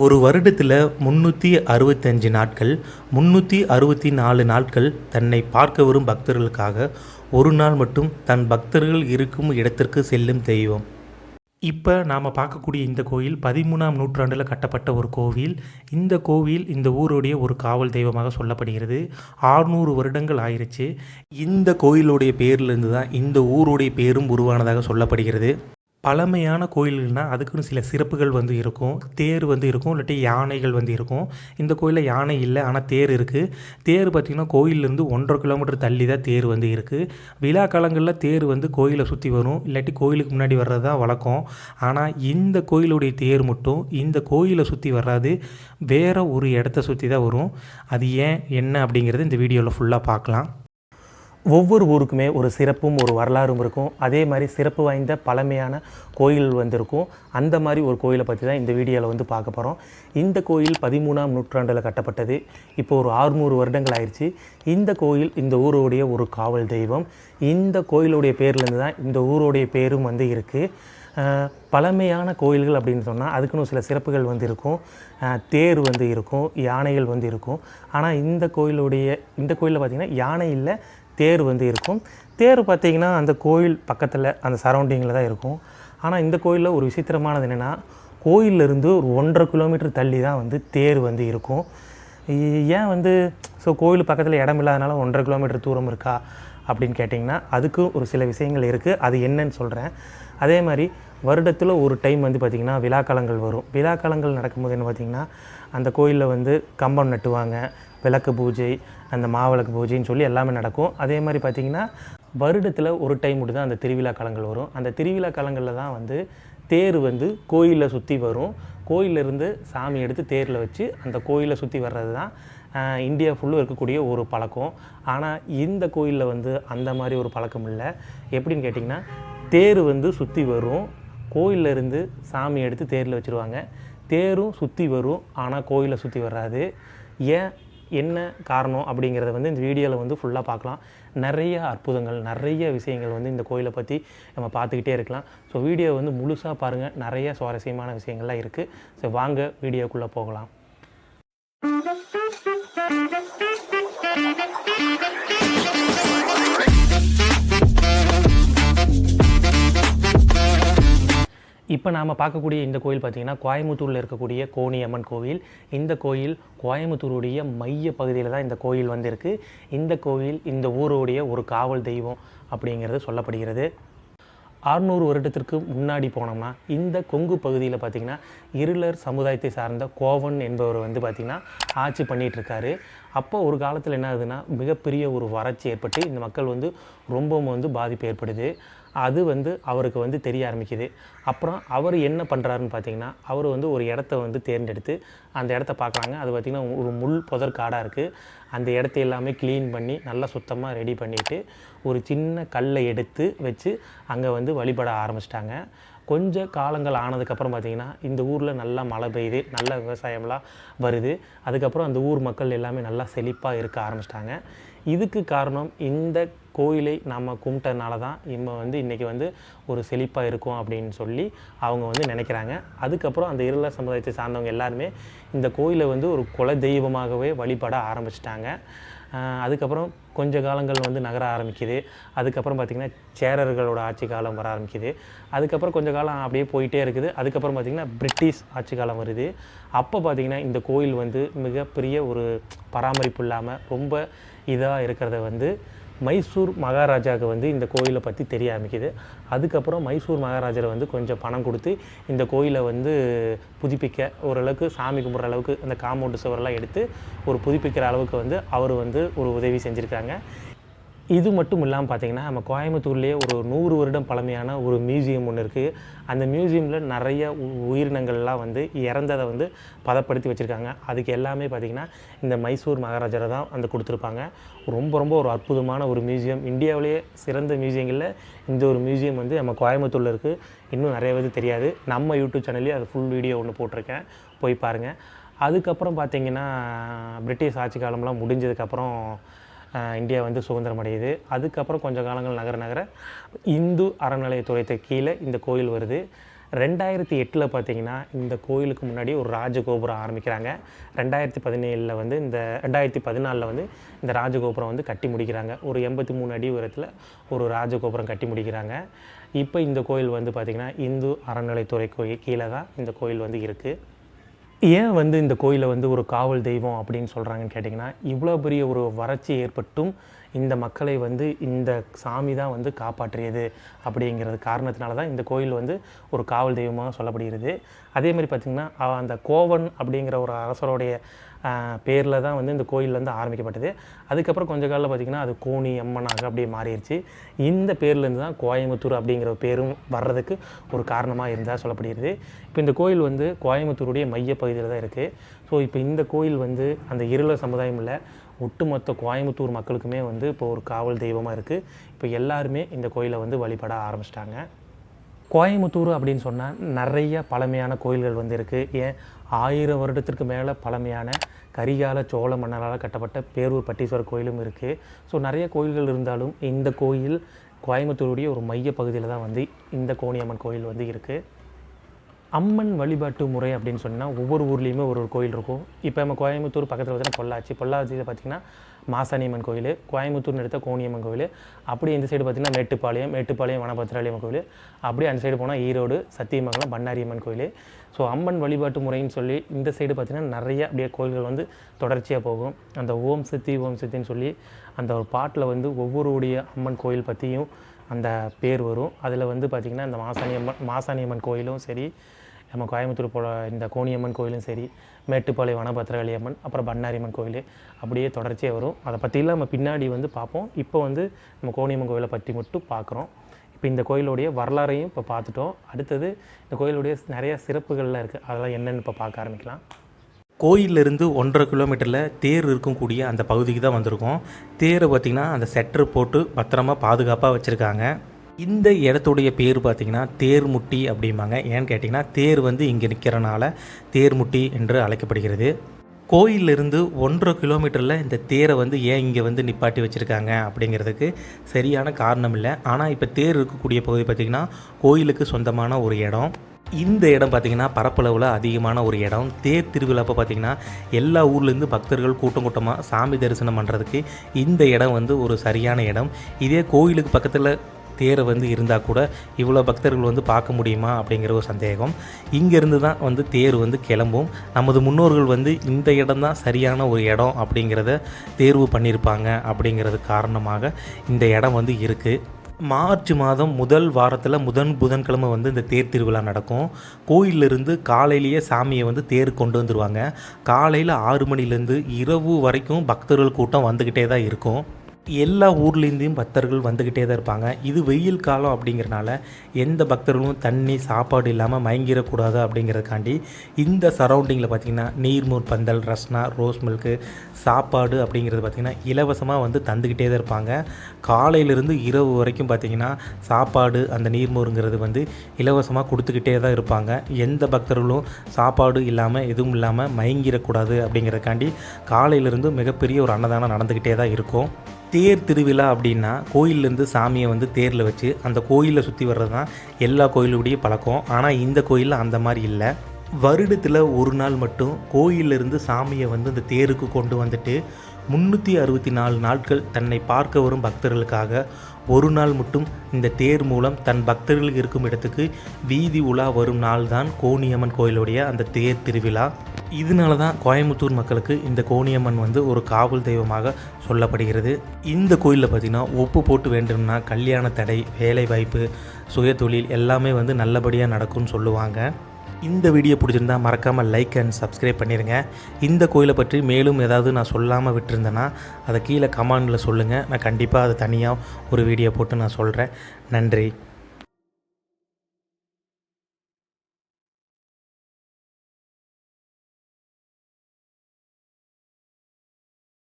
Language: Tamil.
ஒரு வருடத்தில் முந்நூற்றி அறுபத்தஞ்சு நாட்கள் முந்நூற்றி அறுபத்தி நாலு நாட்கள் தன்னை பார்க்க வரும் பக்தர்களுக்காக ஒரு நாள் மட்டும் தன் பக்தர்கள் இருக்கும் இடத்திற்கு செல்லும் தெய்வம். இப்போ நாம் பார்க்கக்கூடிய இந்த கோயில் பதிமூணாம் நூற்றாண்டில் கட்டப்பட்ட ஒரு கோவில். இந்த கோவில் இந்த ஊருடைய ஒரு காவல் தெய்வமாக சொல்லப்படுகிறது. ஆறுநூறு வருடங்கள் ஆயிருச்சு. இந்த கோயிலுடைய பேர்லேருந்து தான் இந்த ஊருடைய பேரும் உருவானதாக சொல்லப்படுகிறது. பழமையான கோயில்கள்னால் அதுக்குன்னு சில சிறப்புகள் வந்து இருக்கும். தேர் வந்து இருக்கும் இல்லாட்டி யானைகள் வந்து இருக்கும். இந்த கோயிலில் யானை இல்லை ஆனால் தேர் இருக்குது தேர் பார்த்திங்கன்னா கோயிலேருந்து ஒன்றரை கிலோமீட்டர் தள்ளி தான் தேர் வந்து இருக்குது விழா காலங்களில் தேர் வந்து கோயிலை சுற்றி வரும். இல்லாட்டி கோயிலுக்கு முன்னாடி வர்றது தான் வழக்கம். ஆனால் இந்த கோயிலுடைய தேர் மட்டும் இந்த கோயிலை சுற்றி வராது வேறு ஒரு இடத்த சுற்றி தான் வரும். அது ஏன் என்ன அப்படிங்கிறது இந்த வீடியோவில் ஃபுல்லாக பார்க்கலாம். ஒவ்வொரு ஊருக்குமே ஒரு சிறப்பும் ஒரு வரலாறும் இருக்கும். அதே மாதிரி சிறப்பு வாய்ந்த பழமையான கோயில் வந்திருக்கும். அந்த மாதிரி ஒரு கோயிலை பற்றி தான் இந்த வீடியோவில் வந்து பார்க்க போகிறோம் இந்த கோயில் பதிமூணாம் நூற்றாண்டில் கட்டப்பட்டது. இப்போ ஒரு ஆறுநூறு வருடங்கள் ஆயிடுச்சு இந்த கோயில் இந்த ஊருடைய ஒரு காவல் தெய்வம். இந்த கோயிலுடைய பேர்லேருந்து தான் இந்த ஊருடைய பேரும் வந்து இருக்குது பழமையான கோயில்கள் அப்படின்னு சொன்னால் அதுக்குன்னு சில சிறப்புகள் வந்து இருக்கும். தேர் வந்து இருக்கும் யானைகள் வந்து இருக்கும். ஆனால் இந்த கோயிலுடைய இந்த கோயிலில் பார்த்திங்கன்னா யானை இல்லை தேர் வந்து இருக்கும். தேர் பார்த்திங்கன்னா அந்த கோயில் பக்கத்தில் அந்த சரௌண்டிங்கில் தான் இருக்கும். ஆனால் இந்த கோயிலில் ஒரு விசித்திரமானது என்னென்னா கோயிலிருந்து ஒரு ஒன்றரை கிலோமீட்டர் தள்ளி தான் வந்து தேர் வந்து இருக்கும். ஏன் வந்து ஸோ கோயில் பக்கத்தில் இடம் இல்லாதனால ஒன்றரை கிலோமீட்டர் தூரம் இருக்கா அப்படின்னு கேட்டிங்கன்னா அதுக்கும் ஒரு சில விஷயங்கள் இருக்குது அது என்னன்னு சொல்கிறேன் அதே மாதிரி வருடத்தில் ஒரு டைம் வந்து பார்த்திங்கன்னா விழாக்காலங்கள் வரும். விழாக்காலங்கள் நடக்கும்போது என்ன பார்த்திங்கன்னா அந்த கோயிலில் வந்து கம்பம் நட்டுவாங்க. விளக்கு பூஜை அந்த மாவிளக்கு பூஜைன்னு சொல்லி எல்லாமே நடக்கும். அதே மாதிரி பார்த்திங்கன்னா வருடத்தில் ஒரு டைம் மட்டும் தான் அந்த திருவிழா காலங்கள் வரும். அந்த திருவிழா காலங்களில் தான் வந்து தேர் வந்து கோயிலில் சுற்றி வரும். கோயில்ல இருந்து சாமி எடுத்து தேரில் வச்சு அந்த கோயிலை சுற்றி வர்றது தான் இந்தியா ஃபுல்லும் இருக்கக்கூடிய ஒரு பழக்கம். ஆனால் இந்த கோயிலில் வந்து அந்த மாதிரி ஒரு பழக்கம் இல்லை. எப்படின்னு கேட்டிங்கன்னா தேர் வந்து சுற்றி வரும். கோயில்ல இருந்து சாமி எடுத்து தேரில் வச்சுருவாங்க. தேரும் சுற்றி வரும் ஆனால் கோயிலை சுற்றி வராது. ஏன்? என்ன காரணம் அப்படிங்கிறத வந்து இந்த வீடியோவில் வந்து ஃபுல்லாக பார்க்கலாம். நிறைய அற்புதங்கள் நிறைய விஷயங்கள் வந்து இந்த கோயிலை பற்றி நம்ம பார்த்துக்கிட்டே இருக்கலாம். ஸோ வீடியோ வந்து முழுசாக பாருங்கள் நிறைய சுவாரஸ்யமான விஷயங்கள்லாம் இருக்குது ஸோ வாங்க வீடியோக்குள்ளே போகலாம். இப்போ நாம் பார்க்கக்கூடிய இந்த கோயில் பார்த்திங்கன்னா கோயம்புத்தூரில் இருக்கக்கூடிய கோணியம்மன் கோவில். இந்த கோயில் கோயம்புத்தூருடைய மைய பகுதியில் தான் இந்த கோயில் வந்திருக்கு. இந்த கோயில் இந்த ஊருடைய ஒரு காவல் தெய்வம் அப்படிங்கிறது சொல்லப்படுகிறது. ஆறுநூறு வருடத்திற்கு முன்னாடி போனோம்னா இந்த கொங்கு பகுதியில் பார்த்திங்கன்னா இருளர் சமுதாயத்தை சார்ந்த கோவன் என்பவர் வந்து பார்த்திங்கன்னா ஆட்சி பண்ணிகிட்ருக்காரு அப்போ ஒரு காலத்தில் என்ன ஆகுதுன்னா மிகப்பெரிய ஒரு வறட்சி ஏற்பட்டு இந்த மக்கள் வந்து ரொம்பவும் வந்து பாதிப்பு ஏற்படுது. அது வந்து அவருக்கு வந்து தெரிய ஆரம்பிக்குது. அப்புறம் அவர் என்ன பண்ணுறாருன்னு பார்த்தீங்கன்னா அவர் வந்து ஒரு இடத்த வந்து தேர்ந்தெடுத்து அந்த இடத்த பார்க்குறாங்க அது பார்த்திங்கன்னா ஒரு முள் புதர் காடாக இருக்குது அந்த இடத்த எல்லாமே க்ளீன் பண்ணி நல்லா சுத்தமாக ரெடி பண்ணிவிட்டு ஒரு சின்ன கல்லை எடுத்து வச்சு அங்கே வந்து வழிபட ஆரம்பிச்சிட்டாங்க. கொஞ்சம் காலங்கள் ஆனதுக்கப்புறம் பார்த்திங்கன்னா இந்த ஊரில் நல்லா மழை பெய்யுது. நல்ல விவசாயம்லாம் வருது. அதுக்கப்புறம் அந்த ஊர் மக்கள் எல்லாமே நல்லா செழிப்பாக இருக்க ஆரம்பிச்சிட்டாங்க. இதுக்கு காரணம் இந்த கோயிலை நம்ம கும்பிட்டதுனால தான் நம்ம வந்து இன்றைக்கி வந்து ஒரு செழிப்பாக இருக்கும் அப்படின்னு சொல்லி அவங்க வந்து நினைக்கிறாங்க. அதுக்கப்புறம் அந்த இருள சமுதாயத்தை சார்ந்தவங்க எல்லாருமே இந்த கோயிலை வந்து ஒரு குல தெய்வமாகவே வழிபட ஆரம்பிச்சிட்டாங்க. அதுக்கப்புறம் கொஞ்ச காலங்கள் வந்து நகர ஆரம்பிக்குது. அதுக்கப்புறம் பார்த்திங்கன்னா சேரர்களோட ஆட்சி காலம் வர ஆரம்பிக்குது. அதுக்கப்புறம் கொஞ்ச காலம் அப்படியே போயிட்டே இருக்குது. அதுக்கப்புறம் பார்த்திங்கன்னா பிரிட்டிஷ் ஆட்சி காலம் வருது. அப்போ பார்த்திங்கன்னா இந்த கோயில் வந்து மிகப்பெரிய ஒரு பராமரிப்பு இல்லாமல் ரொம்ப இதாக இருக்கிறத வந்து மைசூர் மகாராஜாவுக்கு வந்து இந்த கோயிலை பற்றி தெரிய ஆரம்பிக்குது. அதுக்கப்புறம் மைசூர் மகாராஜரை வந்து கொஞ்சம் பணம் கொடுத்து இந்த கோயிலை வந்து புதுப்பிக்க ஓரளவுக்கு சாமி கும்பிட்ற அளவுக்கு அந்த காம்பவுண்டு சுவரெல்லாம் எடுத்து ஒரு புதுப்பிக்கிற அளவுக்கு வந்து அவர் வந்து ஒரு உதவி செஞ்சுருக்காங்க. இது மட்டும் இல்லாமல் பார்த்தீங்கன்னா நம்ம கோயம்புத்தூர்லேயே ஒரு நூறு வருடம் பழமையான ஒரு மியூசியம் ஒன்று இருக்குது அந்த மியூசியமில் நிறைய உ- உயிரினங்கள்லாம் வந்து இறந்ததை வந்து பதப்படுத்தி வச்சுருக்காங்க. அதுக்கு எல்லாமே பார்த்திங்கன்னா இந்த மைசூர் மகாராஜரை தான் வந்து கொடுத்துருப்பாங்க. ரொம்ப ரொம்ப ஒரு அற்புதமான ஒரு மியூசியம். இந்தியாவிலேயே சிறந்த மியூசியங்களில் இந்த ஒரு மியூசியம் வந்து நம்ம கோயம்புத்தூரில் இருக்குது இன்னும் நிறைய பேர் தெரியாது. நம்ம யூடியூப் சேனல்லேயே அது ஃபுல் வீடியோ ஒன்று போட்டிருக்கேன். போய் பாருங்கள் அதுக்கப்புறம் பார்த்தீங்கன்னா பிரிட்டிஷ் ஆட்சி காலம்லாம் முடிஞ்சதுக்கப்புறம் இந்தியா வந்து சுதந்திரம் அடையுது. அதுக்கப்புறம் கொஞ்சம் காலங்கள் நகர நகர இந்து அறநிலையத்துறையத்தை கீழே இந்த கோயில் வருது. ரெண்டாயிரத்தி எட்டில் பார்த்தீங்கன்னா இந்த கோயிலுக்கு முன்னாடி ஒரு ராஜகோபுரம் ஆரம்பிக்கிறாங்க. ரெண்டாயிரத்தி பதினேழில் வந்து இந்த ரெண்டாயிரத்தி பதினாலில் வந்து இந்த ராஜகோபுரம் வந்து கட்டி முடிக்கிறாங்க. ஒரு எண்பத்தி மூணு அடி உயரத்தில் ஒரு ராஜகோபுரம் கட்டி முடிக்கிறாங்க. இப்போ இந்த கோயில் வந்து பார்த்திங்கன்னா இந்து அறநிலைத்துறை கோயில் கீழே தான் இந்த கோயில் வந்து இருக்குது ஏன் வந்து இந்த கோயிலை வந்து ஒரு காவல் தெய்வம் அப்படின்னு சொல்கிறாங்கன்னு கேட்டிங்கன்னா இவ்வளோ பெரிய ஒரு வறட்சி ஏற்பட்டும் இந்த மக்களை வந்து இந்த சாமி தான் வந்து காப்பாற்றியது அப்படிங்கிறது காரணத்தினால தான் இந்த கோயில் வந்து ஒரு காவல் தெய்வமாக சொல்லப்படுகிறது. அதே மாதிரி பார்த்திங்கன்னா அந்த கோவன் அப்படிங்கிற ஒரு அரசருடைய பேரில் தான் வந்து இந்த கோயில் வந்து ஆரம்பிக்கப்பட்டது. அதுக்கப்புறம் கொஞ்ச காலில் பார்த்திங்கன்னா அது கோணி அம்மனாக அப்படியே மாறிடுச்சு. இந்த பேர்லேருந்து தான் கோயம்புத்தூர் அப்படிங்கிற பேரும் வர்றதுக்கு ஒரு காரணமாக இருந்தால் சொல்லப்படுகிறது. இப்போ இந்த கோயில் வந்து கோயம்புத்தூருடைய மையப்பகுதியில் தான் இருக்குது ஸோ இப்போ இந்த கோயில் வந்து அந்த இருள சமுதாயம் இல்லை ஒட்டுமொத்த கோயம்புத்தூர் மக்களுக்குமே வந்து இப்போ ஒரு காவல் தெய்வமாக இருக்குது இப்போ எல்லாருமே இந்த கோயிலை வந்து வழிபட ஆரம்பிச்சிட்டாங்க. கோயம்புத்தூர் அப்படின்னு சொன்னால் நிறைய பழமையான கோயில்கள் வந்து இருக்குது ஏன்? ஆயிரம் வருடத்திற்கு மேலே பழமையான கரிகால சோழ மன்னரால் கட்டப்பட்ட பேரூர் பட்டீஸ்வரர் கோயிலும் இருக்குது ஸோ நிறைய கோயில்கள் இருந்தாலும் இந்த கோயில் கோயம்புத்தூருடைய ஒரு மைய பகுதியில் தான் வந்து இந்த கோணியம்மன் கோயில் வந்து இருக்குது அம்மன் வழிபாட்டு முறை அப்படின்னு சொன்னால் ஒவ்வொரு ஊர்லேயுமே ஒரு ஒரு கோயில் இருக்கும். இப்போ நம்ம கோயம்புத்தூர் பக்கத்தில் பார்த்தீங்கன்னா பொள்ளாச்சி. பொள்ளாச்சியில் பார்த்திங்கன்னா மாசாணியம்மன் கோயில் கோயம்புத்தூர்னு எடுத்த கோணியம்மன் கோயில் அப்படியே இந்த சைடு பார்த்திங்கன்னா மேட்டுப்பாளையம் மேட்டுப்பாளையம் வனபத்திராளியம்மன் கோயில் அப்படியே அந்த சைடு போனால் ஈரோடு சத்தியமங்கலம் பண்ணாரியம்மன் கோயில். ஸோ அம்மன் வழிபாட்டு முறைன்னு சொல்லி இந்த சைடு பார்த்திங்கன்னா நிறைய அப்படியே கோயில்கள் வந்து தொடர்ச்சியாக போகும். அந்த ஓம் சக்தி ஓம் சக்தின்னு சொல்லி அந்த ஒரு பாட்டில் வந்து ஒவ்வொருடைய அம்மன் கோயில் பற்றியும் அந்த பேர் வரும். அதில் வந்து பார்த்திங்கன்னா இந்த மாசாணியம்மன் மாசாணியம்மன் கோயிலும் சரி நம்ம கோயம்புத்தூர் போல இந்த கோணியம்மன் கோயிலும் சரி மேட்டுப்பாளையம் வனபத்திரகாளி அம்மன் அப்புறம் பண்ணாரியம்மன் கோயில் அப்படியே தொடர்ச்சியாக வரும். அதை பற்றிலாம் நம்ம பின்னாடி வந்து பார்ப்போம். இப்போ வந்து நம்ம கோணியம்மன் கோயிலை பற்றி மட்டும் பார்க்குறோம். இப்போ இந்த கோயிலுடைய வரலாறையும் இப்போ பார்த்துட்டோம். அடுத்தது இந்த கோயிலுடைய நிறைய சிறப்புகள்லாம் இருக்குது அதெல்லாம் என்னென்னு இப்போ பார்க்க ஆரம்பிக்கலாம். கோயிலிருந்து ஒன்றரை கிலோமீட்டரில் தேர் இருக்கக்கூடிய அந்த பகுதிக்கு தான் வந்திருக்கோம். தேரை பார்த்திங்கன்னா அந்த செட்டர் போட்டு பத்திரமா பாதுகாப்பாக வச்சுருக்காங்க. இந்த இடத்துடைய பேர் பார்த்திங்கன்னா தேர்முட்டி அப்படிம்பாங்க. ஏன்னு கேட்டிங்கன்னா தேர் வந்து இங்கே நிற்கிறனால தேர்முட்டி என்று அழைக்கப்படுகிறது. கோயிலிருந்து ஒன்றரை கிலோமீட்டரில் இந்த தேரை வந்து ஏன் இங்கே வந்து நிப்பாட்டி வச்சுருக்காங்க அப்படிங்கிறதுக்கு சரியான காரணம் இல்லை. ஆனால் இப்போ தேர் இருக்கக்கூடிய பகுதி பார்த்திங்கன்னா கோயிலுக்கு சொந்தமான ஒரு இடம். இந்த இடம் பார்த்திங்கன்னா பரப்பளவில் அதிகமான ஒரு இடம். தேர் திருவிழாப்போ பார்த்திங்கன்னா எல்லா ஊர்லேருந்து பக்தர்கள் கூட்டம் கூட்டமாக சாமி தரிசனம் பண்ணுறதுக்கு இந்த இடம் வந்து ஒரு சரியான இடம். இதே கோயிலுக்கு பக்கத்தில் தேரை வந்து இருந்தால் கூட இவ்வளோ பக்தர்கள் வந்து பார்க்க முடியுமா அப்படிங்கிற ஒரு சந்தேகம். இங்கேருந்து தான் வந்து தேர் வந்து கிளம்பும். நமது முன்னோர்கள் வந்து இந்த இடம் தான் சரியான ஒரு இடம் அப்படிங்கிறத தேர்வு பண்ணியிருப்பாங்க அப்படிங்கிறது காரணமாக இந்த இடம் வந்து இருக்குது மார்ச் மாதம் முதல் வாரத்தில் முதன் புதன்கிழமை வந்து இந்த தேர் திருவிழா நடக்கும். கோயிலிருந்து காலையிலேயே சாமியை வந்து தேர் கொண்டு வந்துடுவாங்க காலையில் ஆறு மணிலேருந்து இரவு வரைக்கும் பக்தர்கள் கூட்டம் வந்துக்கிட்டே தான் இருக்கும். எல்லா ஊர்லேருந்தையும் பக்தர்கள் வந்துக்கிட்டே தான் இருப்பாங்க. இது வெயில் காலம் அப்படிங்கிறனால எந்த பக்தர்களும் தண்ணி சாப்பாடு இல்லாமல் மயங்கிடக்கூடாது அப்படிங்கிறதுக்காண்டி இந்த சரௌண்டிங்கில் பார்த்திங்கன்னா நீர்மூர் பந்தல் ரஸ்னா ரோஸ் மில்க்கு சாப்பாடு அப்படிங்கிறது பார்த்திங்கன்னா இலவசமாக வந்து தந்துக்கிட்டே தான் இருப்பாங்க. காலையிலேருந்து இரவு வரைக்கும் பார்த்திங்கன்னா சாப்பாடு அந்த நீர்மோருங்கிறது வந்து இலவசமாக கொடுத்துக்கிட்டே தான் இருப்பாங்க. எந்த பக்தர்களும் சாப்பாடு இல்லாமல் எதுவும் இல்லாமல் மயங்கிடக்கூடாது அப்படிங்கிறதுக்காண்டி காலையிலேருந்து மிகப்பெரிய ஒரு அன்னதானம் நடந்துக்கிட்டே தான் இருக்கும். தேர் திருவிழா அப்படின்னா கோயிலேருந்து சாமியை வந்து தேரில் வச்சு அந்த கோயிலை சுற்றி வர்றது தான் எல்லா கோயிலுடைய பழக்கம். ஆனால் இந்த கோயிலில் அந்த மாதிரி இல்லை. வருடத்தில் ஒரு நாள் மட்டும் கோயிலிருந்து சாமியை வந்து அந்த தேருக்கு கொண்டு வந்துட்டு முந்நூற்றி அறுபத்தி நாலு நாட்கள் தன்னை பார்க்க வரும் பக்தர்களுக்காக ஒரு நாள் மட்டும் இந்த தேர் மூலம் தன் பக்தர்கள் இருக்கும் இடத்துக்கு வீதி உலா வரும் நாள் தான் கோணியம்மன் கோயிலுடைய அந்த தேர் திருவிழா. இதனால தான் கோயம்புத்தூர் மக்களுக்கு இந்த கோணியம்மன் வந்து ஒரு காவல் தெய்வமாக சொல்லப்படுகிறது. இந்த கோயிலில் பார்த்திங்கன்னா ஒப்பு போட்டு வேண்டும்னா கல்யாண தடை வேலை வாய்ப்பு சுயதொழில் எல்லாமே வந்து நல்லபடியாக நடக்கும்னு சொல்லுவாங்க. இந்த வீடியோ பிடிச்சிருந்தா மறக்காமல் லைக் அண்ட் சப்ஸ்கிரைப் பண்ணிடுங்க இந்த கோயிலை பற்றி மேலும் ஏதாவது நான் சொல்லாமல் விட்டுருந்தேன்னா அதை கீழே கமெண்டில் சொல்லுங்கள் நான் கண்டிப்பாக அதை தனியாக ஒரு வீடியோ போட்டு நான் சொல்கிறேன் நன்றி.